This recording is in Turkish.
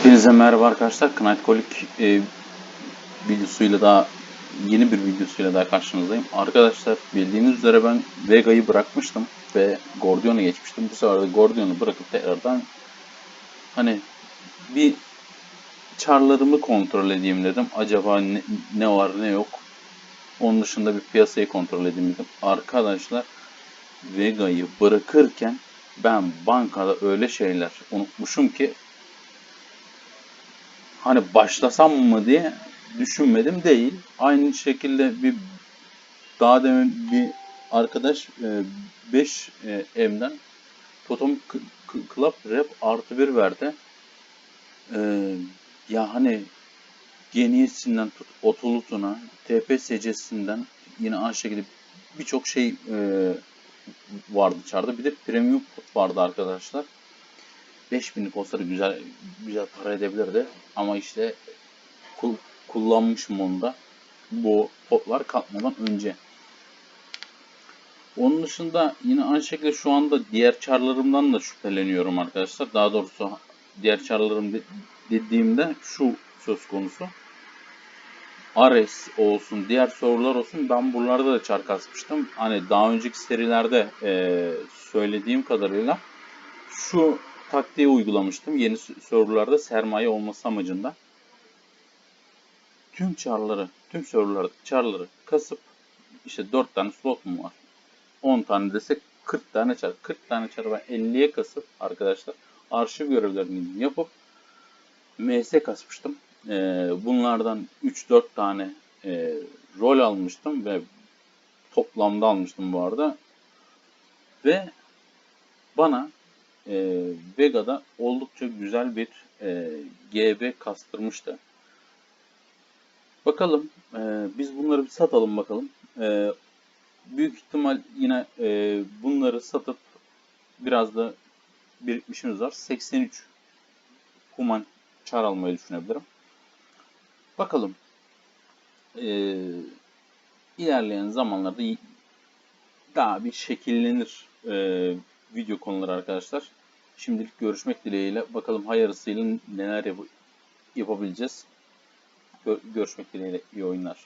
Hepinize merhaba arkadaşlar. Knight Kolik e, videosuyla daha yeni bir videosuyla daha karşınızdayım. Arkadaşlar bildiğiniz üzere ben Vega'yı bırakmıştım ve Gordion'a geçmiştim. Bu sefer de Gordion'u bırakıp tekrardan hani bir çarlarımı kontrol edeyim dedim. Acaba ne, ne var ne yok. Onun dışında bir piyasayı kontrol edeyim dedim. Arkadaşlar Vega'yı bırakırken ben bankada öyle şeyler unutmuşum ki hani başlasam mı diye düşünmedim değil. Aynı şekilde bir daha demin bir arkadaş 5 M'den Totem K- K- Club Rap artı bir verdi. Ee, ya hani Geniyesinden tut Otolut'una, TP SC'sinden yine aynı şekilde birçok şey e, vardı çarda. Bir de premium vardı arkadaşlar. 5000'lik olsaydı güzel güzel para edebilirdi. Ama işte kul- kullanmışım onu da. Bu potlar kalkmadan önce. Onun dışında yine aynı şekilde şu anda diğer çarlarımdan da şüpheleniyorum arkadaşlar. Daha doğrusu diğer çarlarım de- dediğimde şu söz konusu. Ares olsun, diğer sorular olsun ben buralarda da çar kasmıştım. Hani daha önceki serilerde eee, söylediğim kadarıyla şu taktiği uygulamıştım. Yeni sorularda sermaye olması amacında. Tüm çarları, tüm sorularda çarları kasıp işte 4 tane slot mu var? 10 tane desek 40 tane çar. 40 tane çarı ben 50'ye kasıp arkadaşlar arşiv görevlerini yapıp MS kasmıştım. Ee, bunlardan 3-4 tane e, rol almıştım ve toplamda almıştım bu arada. Ve bana e, Vega'da oldukça güzel bir e, GB kastırmıştı. Bakalım e, biz bunları bir satalım bakalım. E, büyük ihtimal yine e, bunları satıp biraz da birikmişimiz var. 83 human çar almayı düşünebilirim. Bakalım. E, ilerleyen zamanlarda daha bir şekillenir e, video konuları arkadaşlar. Şimdilik görüşmek dileğiyle. Bakalım hayırlısıyla neler yap- yapabileceğiz. Gö- görüşmek dileğiyle. İyi oyunlar.